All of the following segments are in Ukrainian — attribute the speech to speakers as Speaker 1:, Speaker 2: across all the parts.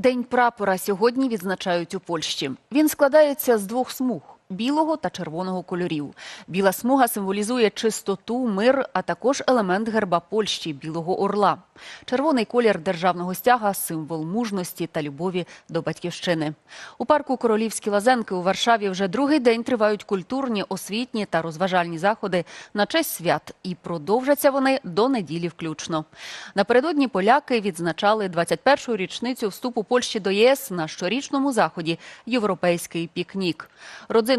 Speaker 1: День прапора сьогодні відзначають у Польщі. Він складається з двох смуг білого та червоного кольорів. Біла смуга символізує чистоту, мир, а також елемент герба Польщі білого орла. Червоний колір державного стяга символ мужності та любові до батьківщини. У парку Королівські лазенки у Варшаві вже другий день тривають культурні, освітні та розважальні заходи на честь свят, і продовжаться вони до неділі включно. Напередодні поляки відзначали 21-ю річницю вступу Польщі до ЄС на щорічному заході Європейський пікнік.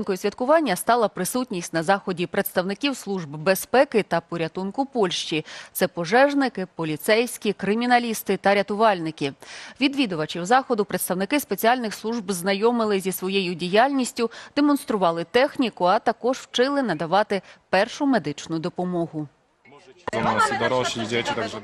Speaker 1: Родзинкою святкування стала присутність на заході представників служб безпеки та порятунку Польщі. Це пожежники, поліцейські, криміналісти та рятувальники. Відвідувачів заходу представники спеціальних служб знайомили зі своєю діяльністю, демонстрували техніку, а також вчили надавати першу медичну допомогу.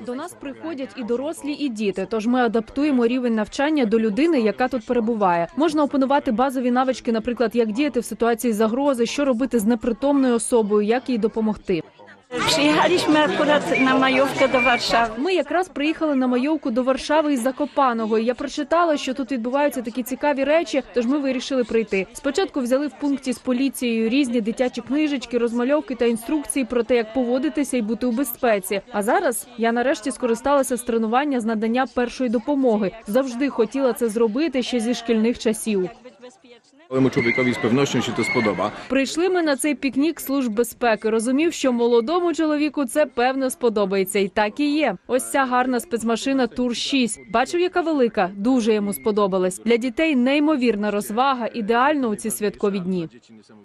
Speaker 2: До нас приходять і дорослі, і діти. Тож ми адаптуємо рівень навчання до людини, яка тут перебуває. Можна опанувати базові навички, наприклад, як діяти в ситуації загрози, що робити з непритомною особою, як їй допомогти.
Speaker 3: Przyjechaliśmy akurat na do Warszawy.
Speaker 2: Ми якраз приїхали на майовку до Варшави із Закопаного. Я прочитала, що тут відбуваються такі цікаві речі, тож ми вирішили прийти. Спочатку взяли в пункті з поліцією різні дитячі книжечки, розмальовки та інструкції про те, як поводитися і бути у безпеці. А зараз я нарешті скористалася з тренування з надання першої допомоги. Завжди хотіла це зробити ще зі шкільних часів.
Speaker 4: Małemu чоловікові з się to сподоба.
Speaker 2: Прийшли ми на цей пікнік служб безпеки. Розумів, що молодому чоловіку це певно сподобається, і так і є. Ось ця гарна спецмашина Тур 6 Бачив, яка велика. Дуже йому сподобалась. Для дітей неймовірна розвага, ідеально у ці святкові дні.